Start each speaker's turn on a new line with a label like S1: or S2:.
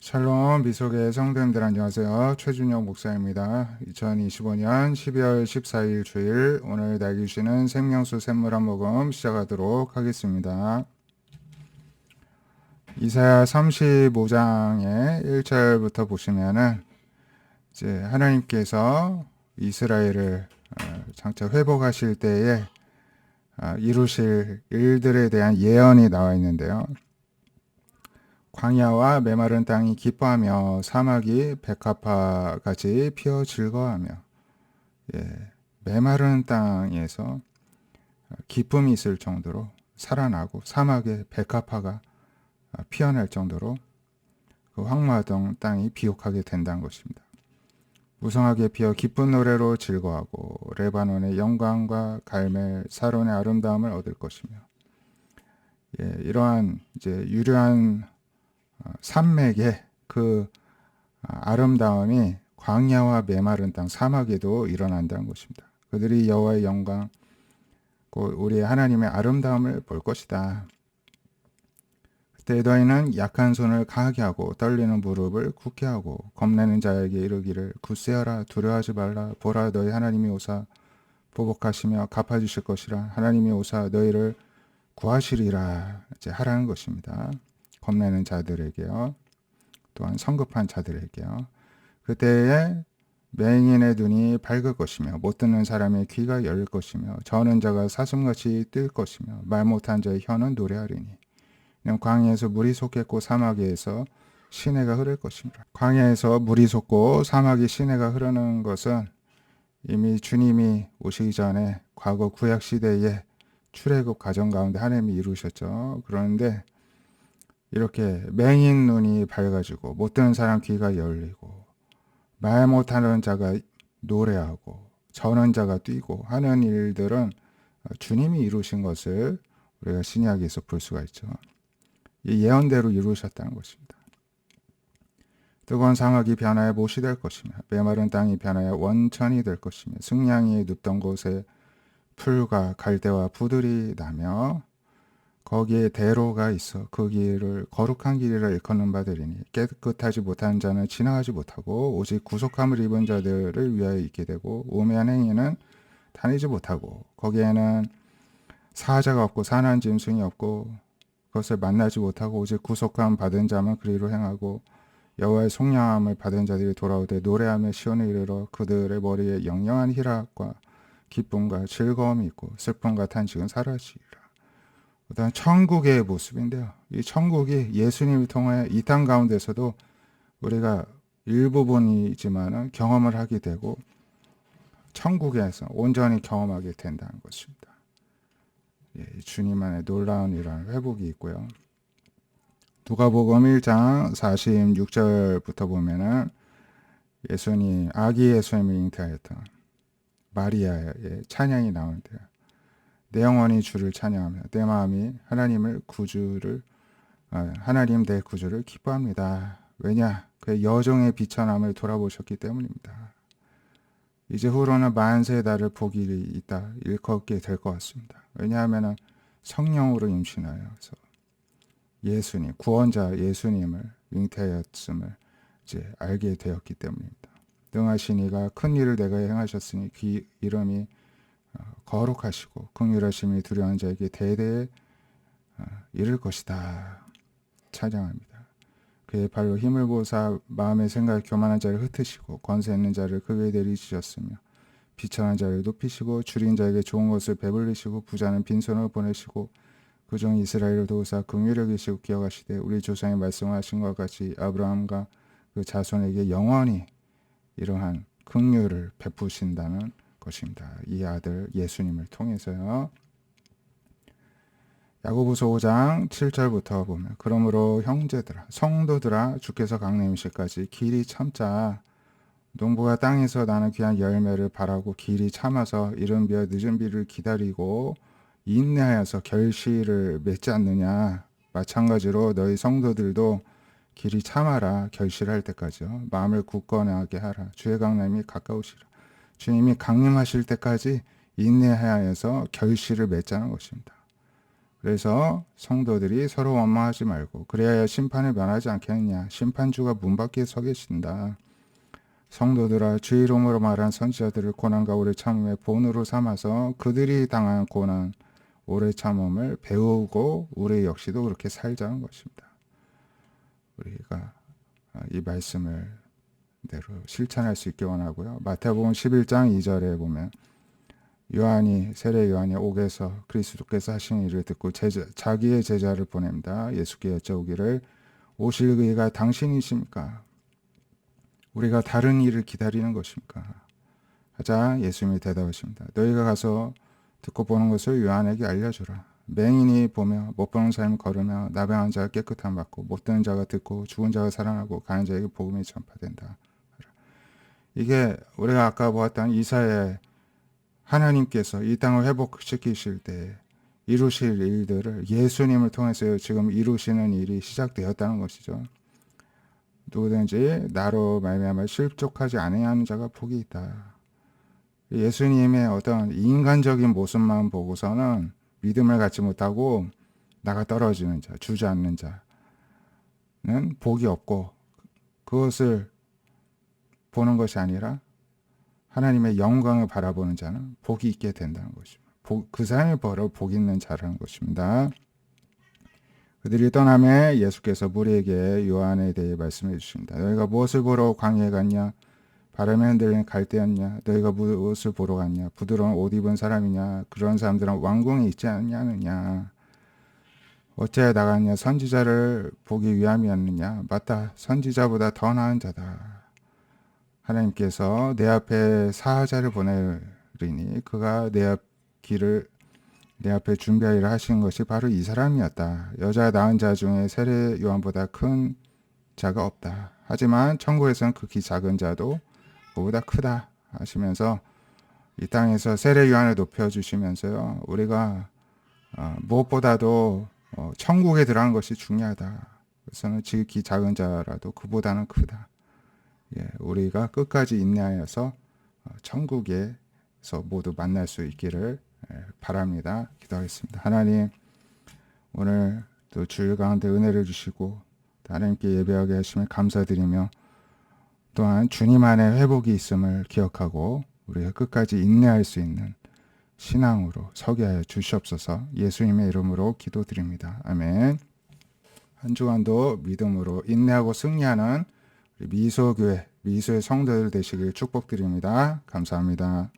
S1: 샬롬 미속의 성도님들 안녕하세요. 최준영 목사입니다. 2025년 12월 14일 주일 오늘 날기 주시는 생명수 샘물 한 모금 시작하도록 하겠습니다. 이사야 35장의 1절부터 보시면은 이제 하나님께서 이스라엘을 어, 장차 회복하실 때에 아, 이루실 일들에 대한 예언이 나와 있는데요. 광야와 메마른 땅이 기뻐하며 사막이 백합화같이 피어 즐거워하며 예, 메마른 땅에서 기쁨이 있을 정도로 살아나고 사막에 백합화가 피어날 정도로 그 황마동 땅이 비옥하게 된다는 것입니다. 무성하게 피어 기쁜 노래로 즐거워하고 레바논의 영광과 갈멜 사론의 아름다움을 얻을 것이며 예, 이러한 이제 유려한 어, 산맥의 그 아, 아름다움이 광야와 메마른 땅 사막에도 일어난다는 것입니다. 그들이 여호와의 영광, 우리의 하나님의 아름다움을 볼 것이다. 그때 너희는 약한 손을 강하게 하고 떨리는 무릎을 굳게 하고 겁내는 자에게 이르기를 굳세어라 두려워하지 말라 보라 너희 하나님이 오사 보복하시며 갚아주실 것이라 하나님이 오사 너희를 구하시리라 이제 하라는 것입니다. 겁내는 자들에게요. 또한 성급한 자들에게요. 그때에 맹인의 눈이 밝을 것이며 못 듣는 사람의 귀가 열릴 것이며 저는 자가 사슴같이 뜰 것이며 말 못한 자의 혀는 노래하리니 광야에서 물이 솟겠고 사막에서 시내가 흐를 것입니다. 광야에서 물이 솟고 사막이 시내가 흐르는 것은 이미 주님이 오시기 전에 과거 구약 시대에 출애굽 과정 가운데 하나님이 이루셨죠. 그런데 이렇게 맹인 눈이 밝아지고 못 듣는 사람 귀가 열리고 말 못하는 자가 노래하고 저는 자가 뛰고 하는 일들은 주님이 이루신 것을 우리가 신약에서 볼 수가 있죠. 이 예언대로 이루셨다는 것입니다. 뜨거운 상악이 변하여 못이 될 것이며 메마른 땅이 변하여 원천이 될 것이며 승냥이 눕던 곳에 풀과 갈대와 부들이 나며 거기에 대로가 있어 그 길을 거룩한 길이라 일컫는 바들이니 깨끗하지 못한 자는 지나가지 못하고 오직 구속함을 입은 자들을 위하여 있게 되고 우매한 행위는 다니지 못하고 거기에는 사자가 없고 산한 짐승이 없고 그것을 만나지 못하고 오직 구속함 받은 자만 그리로 행하고 여호와의 속량함을 받은 자들이 돌아오되 노래하며 시온에 이르러 그들의 머리에 영영한 희락과 기쁨과 즐거움이 있고 슬픔과 탄식은 사라지리라. 그다음 천국의 모습인데요. 이 천국이 예수님을 통하여 이땅 가운데서도 우리가 일부분이지만 경험을 하게 되고 천국에서 온전히 경험하게 된다는 것입니다. 예, 주님만의 놀라운 이런 회복이 있고요. 누가복음 1장 46절부터 보면은 예수님 아기 예수님을 잉태하였던 마리아의 찬양이 나오는데요. 내 영혼이 주를 찬양하며 내 마음이 하나님을 구주를 아, 하나님 내 구주를 기뻐합니다. 왜냐 그의 여종의 비천함을 돌아보셨기 때문입니다. 이제 후로는 만세 달을 복이 있다 일컫게 될 것 같습니다. 왜냐하면 성령으로 임신하여서 예수님 구원자 예수님을 잉태하였음을 이제 알게 되었기 때문입니다. 등하시니가 큰 일을 내가 행하셨으니 그 이름이 거룩하시고 긍휼하심이 두려운 자에게 대대에 어, 이를 것이다. 찬양합니다. 그의 발로 힘을 보사 마음의 생각 교만한 자를 흩으시고 권세 있는 자를 그 위에 내리시셨으며 비천한 자를 높이시고 줄인 자에게 좋은 것을 배불리시고 부자는 빈손을 보내시고 그중 이스라엘을 도우사 긍휼히 계시고 기억하시되 우리 조상이 말씀하신 것 같이 아브라함과 그 자손에게 영원히 이러한 긍휼을 베푸신다는 것입니다. 이 아들 예수님을 통해서요. 야고보서 5장 7절부터 보면 그러므로 형제들아 성도들아 주께서 강림실까지 길이 참자. 농부가 땅에서 나는 귀한 열매를 바라고 길이 참아서 이른 비와 늦은 비를 기다리고 인내하여서 결실을 맺지 않느냐. 마찬가지로 너희 성도들도 길이 참아라. 결실할 때까지요. 마음을 굳건하게 하라. 주의 강림이 가까우시라 주님이 강림하실 때까지 인내하여서 결실을 맺자는 것입니다. 그래서 성도들이 서로 원망하지 말고 그래야 심판을 면하지 않겠느냐. 심판주가 문 밖에 서 계신다. 성도들아 주 이름으로 말한 선지자들을 고난과 오래 참음의 본으로 삼아서 그들이 당한 고난 오래 참음을 배우고 우리 역시도 그렇게 살자는 것입니다. 우리가 아, 이 말씀을 대로 실천할 수 있게 원하고요. 마태복음 11장 2절에 보면 요한이 세례 요한이 옥에서 그리스도께서 하신 일을 듣고 제자, 자기의 제자를 보냅니다. 예수께 여쭤오기를 오실 그이가 당신이십니까? 우리가 다른 일을 기다리는 것입니까? 하자 예수님이 대답하십니다. 너희가 가서 듣고 보는 것을 요한에게 알려주라. 맹인이 보며 못 보는 사람이 걸으며 나병한 자가 깨끗함 받고 못 듣는 자가 듣고 죽은 자가 살아나고 가는 자에게 복음이 전파된다. 이게 우리가 아까 보았던 이사의 하나님께서 이 땅을 회복시키실 때 이루실 일들을 예수님을 통해서 지금 이루시는 일이 시작되었다는 것이죠. 누구든지 나로 말미암아 실족하지 아니하는 자가 복이 있다. 예수님의 어떤 인간적인 모습만 보고서는 믿음을 갖지 못하고 나가 떨어지는 자, 주저앉는 자는 복이 없고 그것을 보는 것이 아니라 하나님의 영광을 바라보는 자는 복이 있게 된다는 것입니다. 복, 그 사람이 바로 복 있는 자라는 것입니다. 그들이 떠남에 예수께서 무리에게 요한에 대해 말씀해 주십니다. 너희가 무엇을 보러 광야에 갔냐? 바람에 흔들리는 갈대였냐? 너희가 무엇을 보러 갔냐? 부드러운 옷 입은 사람이냐? 그런 사람들은 왕궁에 있지 않냐느냐? 어째 나갔냐? 선지자를 보기 위함이었느냐? 맞다. 선지자보다 더 나은 자다. 하나님께서 내 앞에 사자를 보내리니 그가 내 앞 길을 내 앞에 준비하리라 하신 것이 바로 이 사람이었다. 여자 낳은 자 중에 세례 요한보다 큰 자가 없다. 하지만 천국에서는 극히 작은 자도 그보다 크다 하시면서 이 땅에서 세례 요한을 높여 주시면서요. 우리가 어, 무엇보다도 어, 천국에 들어간 것이 중요하다. 그래서는 지극히 작은 자라도 그보다는 크다. 예, 우리가 끝까지 인내하여서 어, 천국에서 모두 만날 수 있기를 예, 바랍니다. 기도하겠습니다. 하나님, 오늘 또 주일 가운데 은혜를 주시고 하나님께 예배하게 하심을 감사드리며 또한 주님 안에 회복이 있음을 기억하고 우리가 끝까지 인내할 수 있는 신앙으로 서게 하여 주시옵소서 예수님의 이름으로 기도드립니다. 아멘. 한 주간도 믿음으로 인내하고 승리하는 미소교회, 미소의 성도들 되시길 축복드립니다. 감사합니다.